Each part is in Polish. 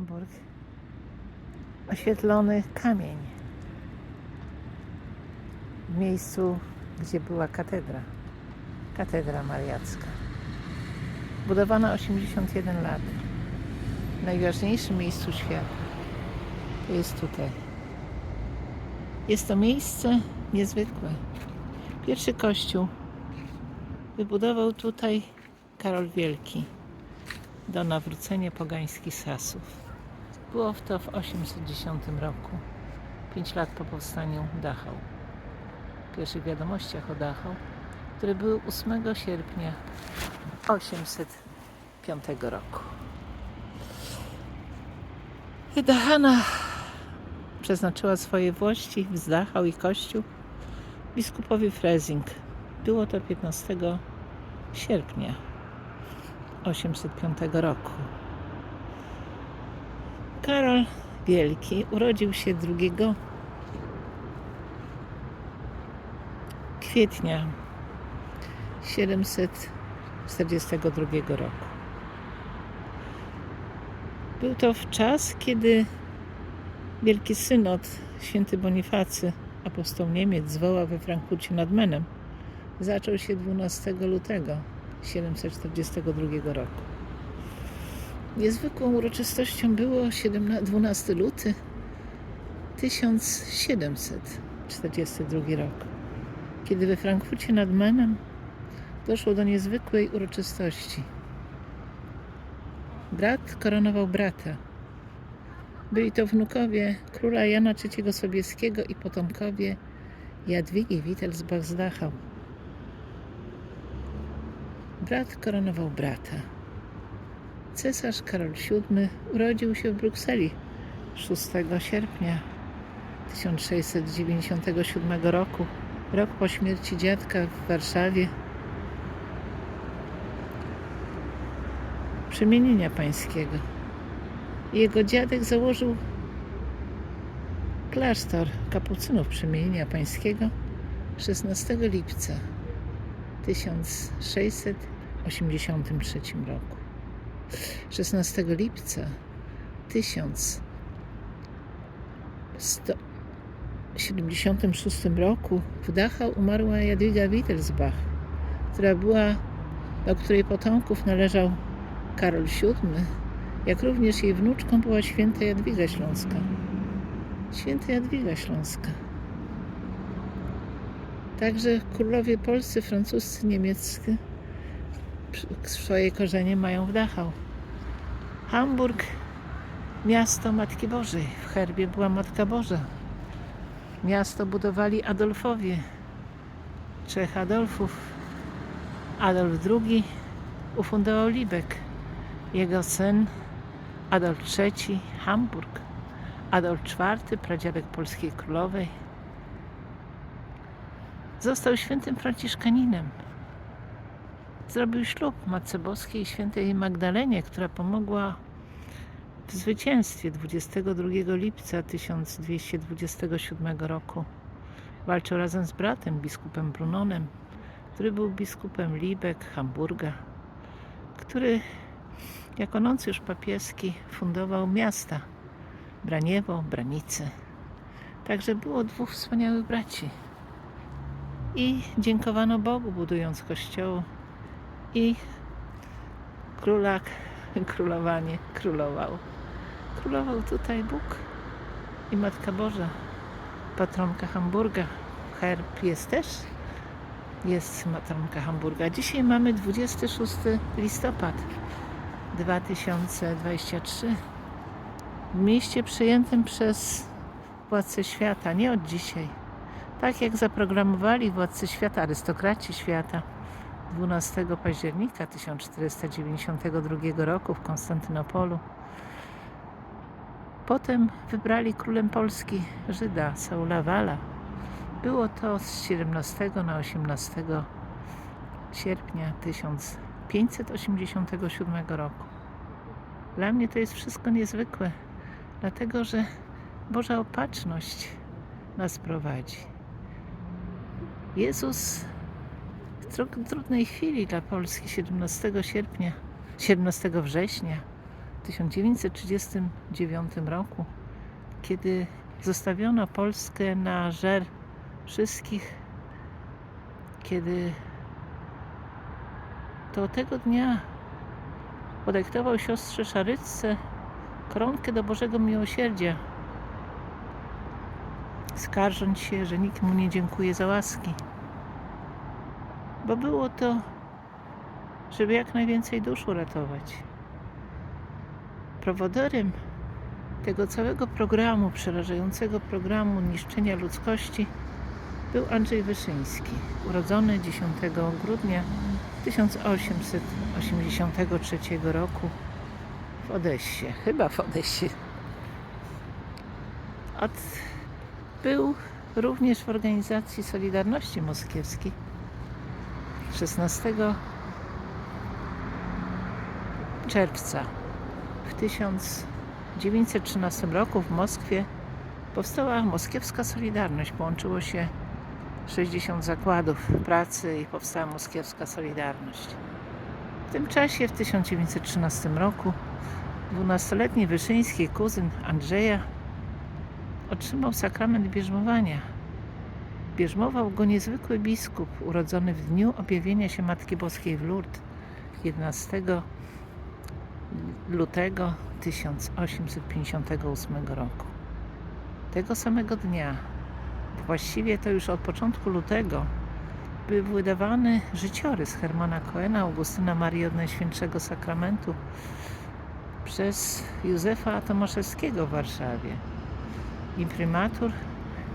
Hamburg. Oświetlony kamień w miejscu, gdzie była katedra. Katedra Mariacka. Budowana 81 lat. W najważniejszym miejscu świata. To jest tutaj. Jest to miejsce niezwykłe. Pierwszy kościół wybudował tutaj Karol Wielki do nawrócenia pogańskich Sasów. Było to w 810 roku, 5 lat po powstaniu Dachau. W pierwszych wiadomościach o Dachau, które były 8 sierpnia 805 roku. Dachana przeznaczyła swoje włości w Dachau i Kościół biskupowi Frezing. Było to 15 sierpnia 805 roku. Karol Wielki urodził się 2 kwietnia 742 roku. Był to w czas, kiedy Wielki Synod święty Bonifacy, apostoł Niemiec, zwołał we Frankfurcie nad Menem. Zaczął się 12 lutego 742 roku. Niezwykłą uroczystością było 17 12 luty 1742 rok, kiedy we Frankfurcie nad Menem doszło do niezwykłej uroczystości. Brat koronował brata. Byli to wnukowie króla Jana III Sobieskiego i potomkowie Jadwigi Wittelsbach z Dachau. Brat koronował brata. Cesarz Karol VII urodził się w Brukseli 6 sierpnia 1697 roku, rok po śmierci dziadka w Warszawie. Przemienienia pańskiego. Jego dziadek założył klasztor kapucynów Przemienienia Pańskiego 16 lipca 1683 roku. 16 lipca 1176 roku w Dachau umarła Jadwiga Wittelsbach, która była, do której potomków należał Karol VII, jak również jej wnuczką była święta Jadwiga Śląska. Święta Jadwiga Śląska. Także królowie polscy, francuscy, niemieccy swoje korzenie mają w Dachau. Hamburg, miasto Matki Bożej. W herbie była Matka Boża. Miasto budowali Adolfowie. Trzech Adolfów. Adolf II ufundował Libek. Jego syn Adolf III Hamburg. Adolf IV, pradziadek polskiej królowej. Został świętym Franciszkaninem zrobił ślub Matce Boskiej i Świętej Magdalenie, która pomogła w zwycięstwie 22 lipca 1227 roku. Walczył razem z bratem, biskupem Brunonem, który był biskupem Libek, Hamburga, który jako nuncjusz papieski fundował miasta Braniewo, Branice. Także było dwóch wspaniałych braci. I dziękowano Bogu, budując kościoły i królak, królowanie królował. Królował tutaj Bóg i Matka Boża, patronka Hamburga. Herb jest też, jest matronka Hamburga. Dzisiaj mamy 26 listopad 2023 w mieście przyjętym przez władcę świata, nie od dzisiaj. Tak jak zaprogramowali władcy świata, arystokraci świata. 12 października 1492 roku w Konstantynopolu. Potem wybrali królem Polski Żyda Saula Wala. Było to z 17 na 18 sierpnia 1587 roku. Dla mnie to jest wszystko niezwykłe, dlatego że Boża opatrzność nas prowadzi. Jezus trudnej chwili dla Polski 17 sierpnia, 17 września w 1939 roku, kiedy zostawiono Polskę na żer wszystkich, kiedy to tego dnia podektował siostrze Szarycce koronkę do Bożego Miłosierdzia, skarżąc się, że nikt mu nie dziękuje za łaski. Bo było to, żeby jak najwięcej dusz uratować. Prowodorem tego całego programu, przerażającego programu niszczenia ludzkości, był Andrzej Wyszyński, urodzony 10 grudnia 1883 roku w Odessie, chyba w Odessie. Od, był również w organizacji Solidarności Moskiewskiej 16 czerwca w 1913 roku w Moskwie powstała Moskiewska Solidarność. Połączyło się 60 zakładów pracy i powstała Moskiewska Solidarność. W tym czasie, w 1913 roku, 12-letni Wyszyński, kuzyn Andrzeja, otrzymał sakrament bierzmowania. Bierzmował go niezwykły biskup, urodzony w dniu objawienia się Matki Boskiej w Lourdes 11 lutego 1858 roku. Tego samego dnia, właściwie to już od początku lutego, był wydawany życiorys Hermana Coena, Augustyna Marii od Najświętszego Sakramentu przez Józefa Tomaszewskiego w Warszawie. Imprimatur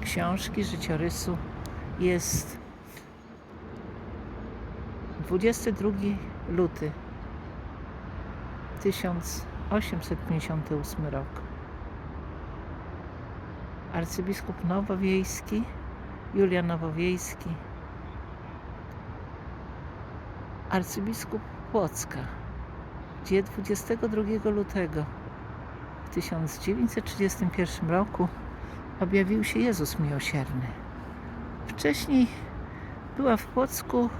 książki życiorysu jest 22 luty 1858 rok. Arcybiskup Nowowiejski, Julian Nowowiejski, arcybiskup Płocka, gdzie 22 lutego w 1931 roku objawił się Jezus Miłosierny. Wcześniej była w Płocku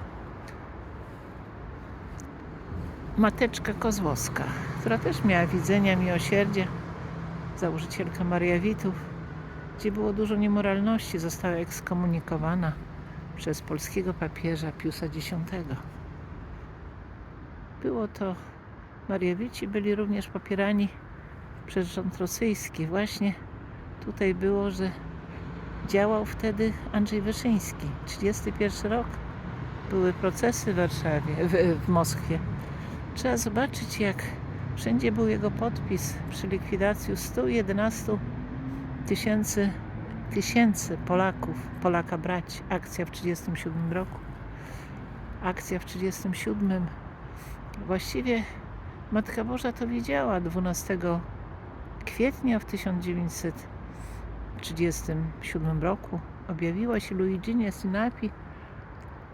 mateczka Kozłowska, która też miała widzenia miłosierdzia, założycielka Mariawitów, gdzie było dużo niemoralności, została ekskomunikowana przez polskiego papieża Piusa X. Było to, Mariawici byli również popierani przez rząd rosyjski. Właśnie tutaj było, że działał wtedy Andrzej Wyszyński. 31 rok były procesy w Warszawie, w, w Moskwie. Trzeba zobaczyć, jak wszędzie był jego podpis przy likwidacji 111 tysięcy tysięcy Polaków, Polaka brać. Akcja w 1937 roku. Akcja w 1937. Właściwie Matka Boża to wiedziała 12 kwietnia w 1937 roku. Objawiła się Luiginie Sinapi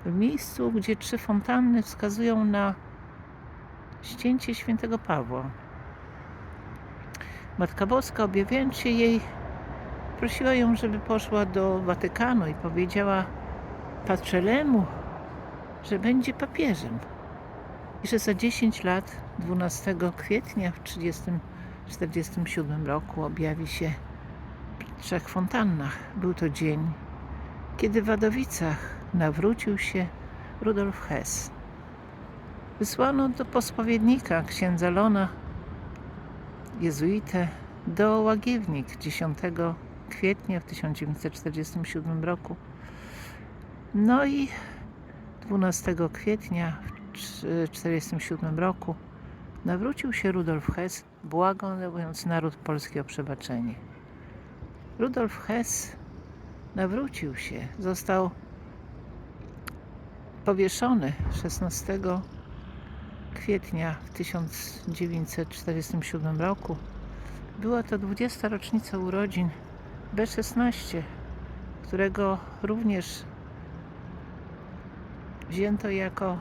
w miejscu, gdzie trzy fontanny wskazują na ścięcie świętego Pawła. Matka Boska, objawiając się jej, prosiła ją, żeby poszła do Watykanu i powiedziała Patrzelemu, że będzie papieżem i że za 10 lat, 12 kwietnia w 1947 roku objawi się trzech fontannach. Był to dzień, kiedy w Wadowicach nawrócił się Rudolf Hess. Wysłano do pospowiednika księdza Lona, jezuitę, do Łagiewnik 10 kwietnia w 1947 roku. No i 12 kwietnia w 1947 roku nawrócił się Rudolf Hess, błagając naród polski o przebaczenie. Rudolf Hess nawrócił się, został powieszony 16 kwietnia w 1947 roku. Była to 20. rocznica urodzin B16, którego również wzięto jako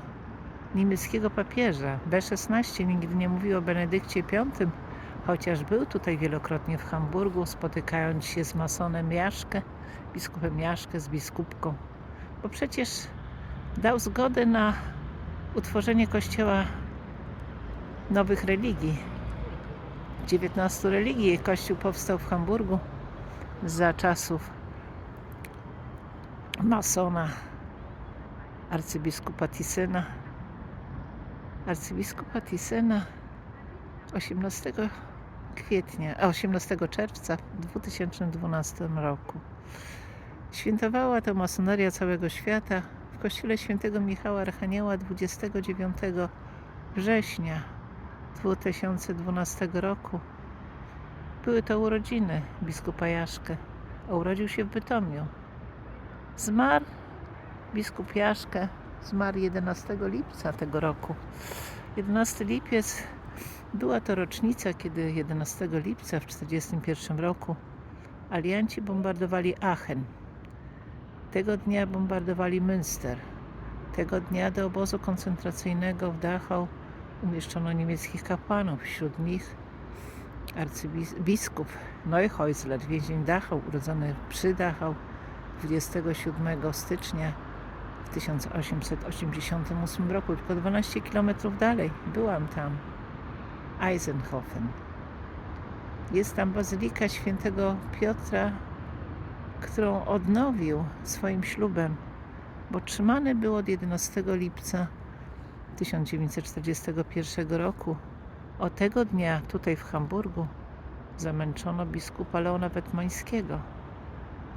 niemieckiego papieża. B16 nigdy nie mówił o Benedykcie V, chociaż był tutaj wielokrotnie w Hamburgu, spotykając się z masonem Jaszkę, biskupem Jaszkę, z biskupką. Bo przecież dał zgodę na utworzenie kościoła nowych religii. 19 religii. Kościół powstał w Hamburgu za czasów masona arcybiskupa Thyssena. Arcybiskupa Thyssena 18 kwietnia, a 18 czerwca w 2012 roku. Świętowała to masoneria całego świata w kościele świętego Michała Archanioła 29 września 2012 roku. Były to urodziny biskupa Jaszkę, a urodził się w Bytomiu. Zmarł biskup Jaszkę, zmarł 11 lipca tego roku. 11 lipiec była to rocznica, kiedy 11 lipca w 1941 roku alianci bombardowali Aachen. Tego dnia bombardowali Münster. Tego dnia do obozu koncentracyjnego w Dachau umieszczono niemieckich kapłanów, wśród nich arcybiskup Neuhäusler, więzień Dachau, urodzony przy Dachau 27 stycznia w 1888 roku, tylko 12 km dalej. Byłam tam. Eisenhofen. Jest tam bazylika świętego Piotra, którą odnowił swoim ślubem, bo trzymany był od 11 lipca 1941 roku. O tego dnia tutaj w Hamburgu zamęczono biskupa Leona Wetmańskiego.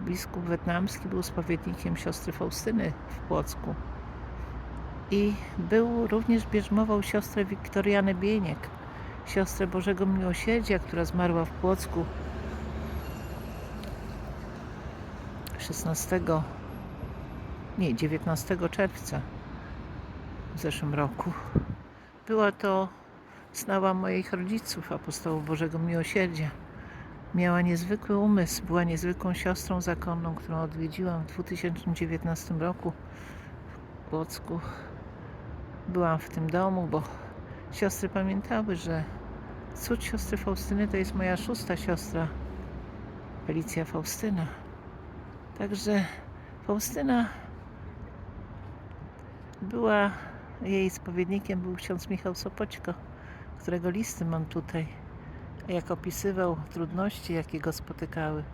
Biskup wietnamski był spowiednikiem siostry Faustyny w Płocku i był również bierzmował siostrę Wiktorianę Bieniek, siostrę Bożego Miłosierdzia, która zmarła w Płocku 16, nie, 19 czerwca w zeszłym roku. Była to snała moich rodziców, apostołów Bożego Miłosierdzia. Miała niezwykły umysł, była niezwykłą siostrą zakonną, którą odwiedziłam w 2019 roku w Płocku. Byłam w tym domu, bo siostry pamiętały, że cud siostry Faustyny to jest moja szósta siostra, Felicja Faustyna. Także Faustyna była, jej spowiednikiem był ksiądz Michał Sopoćko, którego listy mam tutaj, jak opisywał trudności, jakie go spotykały.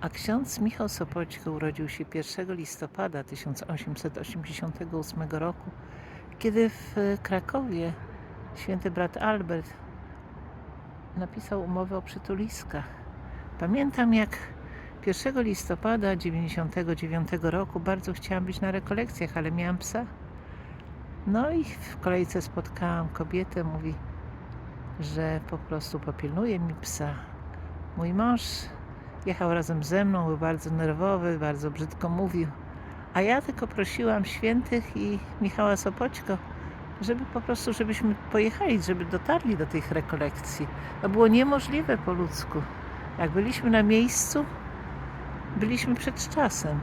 A ksiądz Michał Sopoćko urodził się 1 listopada 1888 roku, kiedy w Krakowie święty brat Albert napisał umowę o przytuliskach. Pamiętam jak 1 listopada 1999 roku bardzo chciałam być na rekolekcjach, ale miałam psa. No i w kolejce spotkałam kobietę, mówi, że po prostu popilnuje mi psa. Mój mąż jechał razem ze mną, był bardzo nerwowy, bardzo brzydko mówił. A ja tylko prosiłam świętych i Michała Sopoćko, żeby po prostu, żebyśmy pojechali, żeby dotarli do tych rekolekcji. To było niemożliwe po ludzku. Jak byliśmy na miejscu, byliśmy przed czasem,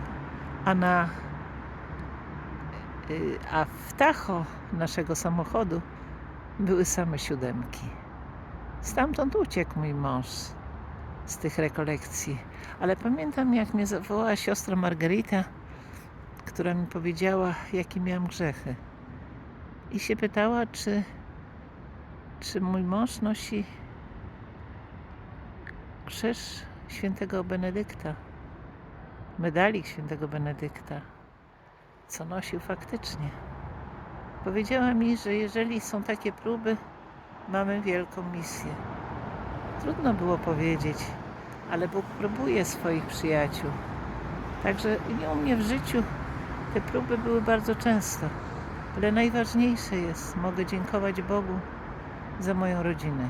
a na y, a w tacho naszego samochodu były same siódemki. Stamtąd uciekł mój mąż z tych rekolekcji. Ale pamiętam, jak mnie zawołała siostra Margarita, która mi powiedziała, jakie miałam grzechy. I się pytała, czy, czy mój mąż nosi krzyż świętego Benedykta, medalik świętego Benedykta, co nosił faktycznie. Powiedziała mi, że jeżeli są takie próby, mamy wielką misję. Trudno było powiedzieć, ale Bóg próbuje swoich przyjaciół. Także i u mnie w życiu te próby były bardzo często. Ale najważniejsze jest, mogę dziękować Bogu za moją rodzinę,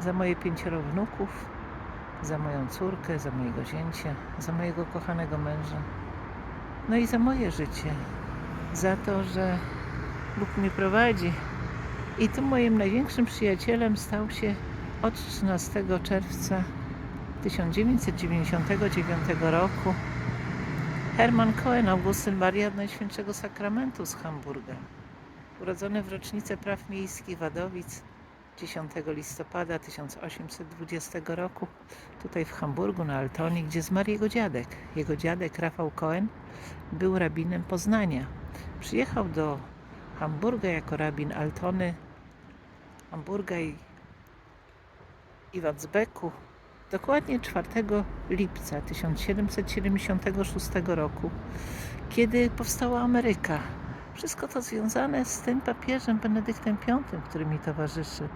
za moje pięcioro wnuków, za moją córkę, za mojego zięcia, za mojego kochanego męża. No i za moje życie, za to, że Bóg mnie prowadzi. I tym moim największym przyjacielem stał się od 13 czerwca 1999 roku Hermann Cohen, Augustyn Maria Najświętszego Sakramentu z Hamburga. Urodzony w rocznicę praw miejskich Wadowic 10 listopada 1820 roku, tutaj w Hamburgu na Altonie, gdzie zmarł jego dziadek. Jego dziadek Rafał Cohen był rabinem Poznania. Przyjechał do Hamburga jako rabin Altony, Hamburga i i Wacbeku dokładnie 4 lipca 1776 roku, kiedy powstała Ameryka. Wszystko to związane z tym papieżem Benedyktem V, który mi towarzyszy.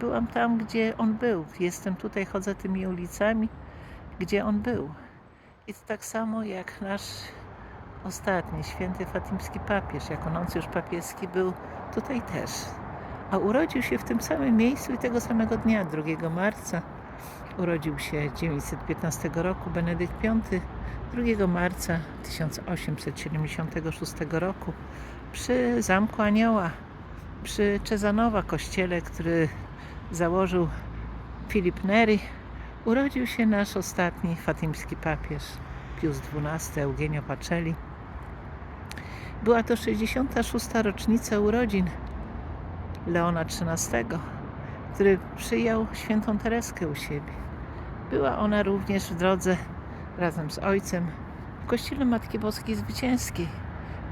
Byłam tam, gdzie on był. Jestem tutaj, chodzę tymi ulicami, gdzie on był. I to tak samo jak nasz ostatni, święty fatimski papież, jako nuncjusz papieski był tutaj też. A urodził się w tym samym miejscu i tego samego dnia, 2 marca. Urodził się 915 roku Benedykt V, 2 marca 1876 roku przy Zamku Anioła, przy Czezanowa kościele, który założył Filip Neri, urodził się nasz ostatni fatimski papież, Pius XII, Eugenio Pacelli. Była to 66. rocznica urodzin Leona XIII, który przyjął świętą Tereskę u siebie. Była ona również w drodze razem z ojcem w kościele Matki Boskiej Zwycięskiej,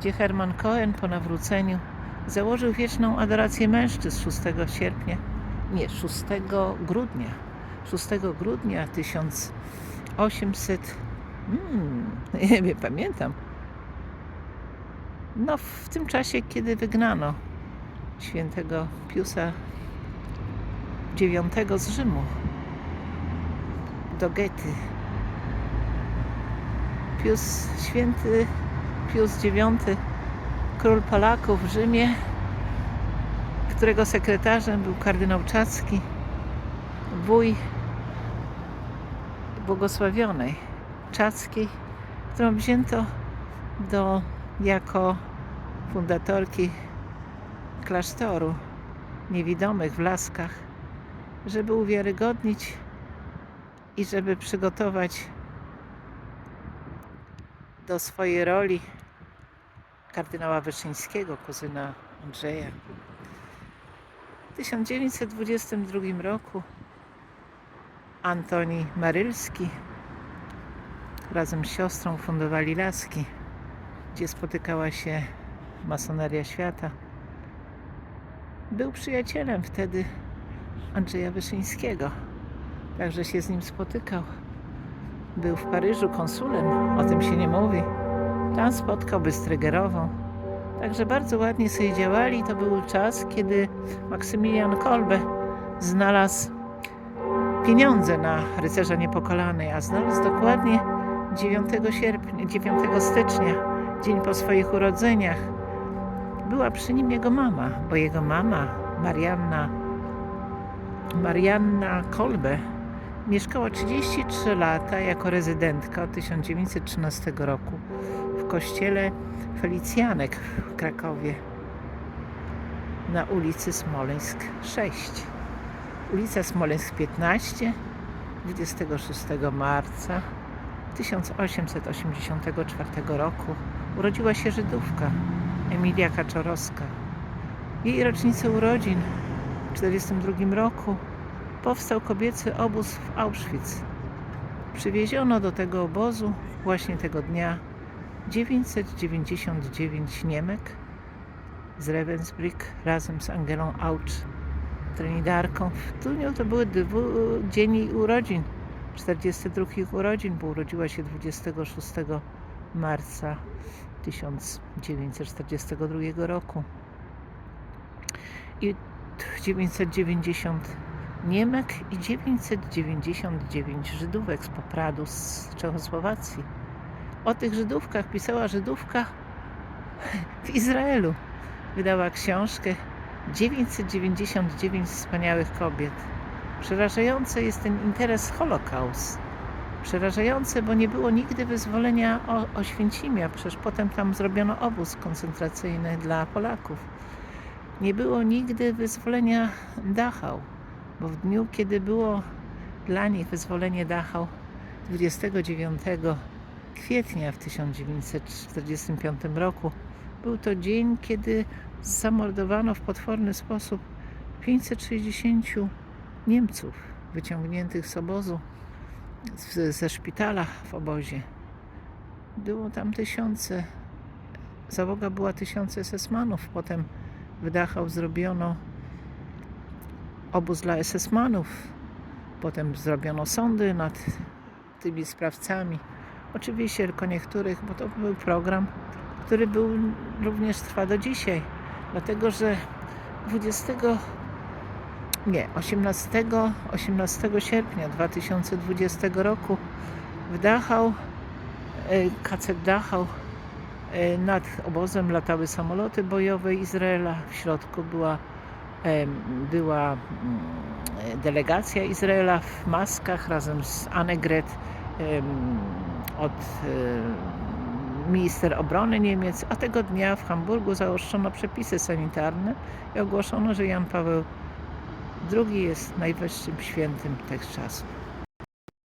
gdzie Herman Cohen po nawróceniu założył wieczną adorację mężczyzn 6 sierpnia, nie, 6 grudnia, 6 grudnia 1800, hmm, nie wiem, pamiętam, no w tym czasie, kiedy wygnano świętego Piusa IX z Rzymu do Gety. Pius, święty Pius IX, król Polaków w Rzymie, którego sekretarzem był kardynał Czacki, wuj błogosławionej Czackiej, którą wzięto do, jako fundatorki klasztoru niewidomych w Laskach, żeby uwiarygodnić i żeby przygotować do swojej roli kardynała Wyszyńskiego, kuzyna Andrzeja. W 1922 roku Antoni Marylski razem z siostrą fundowali Laski, gdzie spotykała się masoneria świata. Był przyjacielem wtedy Andrzeja Wyszyńskiego, także się z nim spotykał. Był w Paryżu konsulem, o tym się nie mówi. Tam spotkał Bystrygerową. Także bardzo ładnie sobie działali. To był czas, kiedy Maksymilian Kolbe znalazł pieniądze na rycerza niepokolanej, a znalazł dokładnie 9 sierpnia, 9 stycznia, dzień po swoich urodzeniach. Była przy nim jego mama, bo jego mama, Marianna, Marianna Kolbe, mieszkała 33 lata jako rezydentka od 1913 roku w kościele Felicjanek w Krakowie na ulicy Smoleńsk 6. Ulica Smoleńsk 15 26 marca 1884 roku urodziła się Żydówka Emilia Kaczorowska. Jej rocznicę urodzin w 1942 roku powstał kobiecy obóz w Auschwitz. Przywieziono do tego obozu właśnie tego dnia 999 Niemek z Ravensbrück razem z Angelą Auch, trenidarką. W Tuniu to były dzień jej urodzin, 42 ich urodzin, bo urodziła się 26 marca 1942 roku. I 990 Niemek i 999 Żydówek z Popradu z Czechosłowacji. O tych Żydówkach pisała Żydówka w Izraelu. Wydała książkę 999 wspaniałych kobiet. Przerażający jest ten interes Holokaust. Przerażające, bo nie było nigdy wyzwolenia o Oświęcimia, przecież potem tam zrobiono obóz koncentracyjny dla Polaków. Nie było nigdy wyzwolenia Dachau, bo w dniu, kiedy było dla nich wyzwolenie Dachau 29 kwietnia w 1945 roku, był to dzień, kiedy zamordowano w potworny sposób 560 Niemców wyciągniętych z obozu, ze szpitala w obozie. Było tam tysiące, załoga była tysiące SS-manów. Potem w Dachau zrobiono obóz dla SS-manów. Potem zrobiono sądy nad tymi sprawcami. Oczywiście tylko niektórych, bo to był program, który był również trwa do dzisiaj. Dlatego, że 20 nie, 18, 18 sierpnia 2020 roku w Dachau, e, KC Dachau, e, nad obozem latały samoloty bojowe Izraela. W środku była, była mm, delegacja Izraela w maskach razem z Annegret od minister obrony Niemiec, a tego dnia w Hamburgu zaostrzono przepisy sanitarne i ogłoszono, że Jan Paweł II jest najwyższym świętym tych czasów.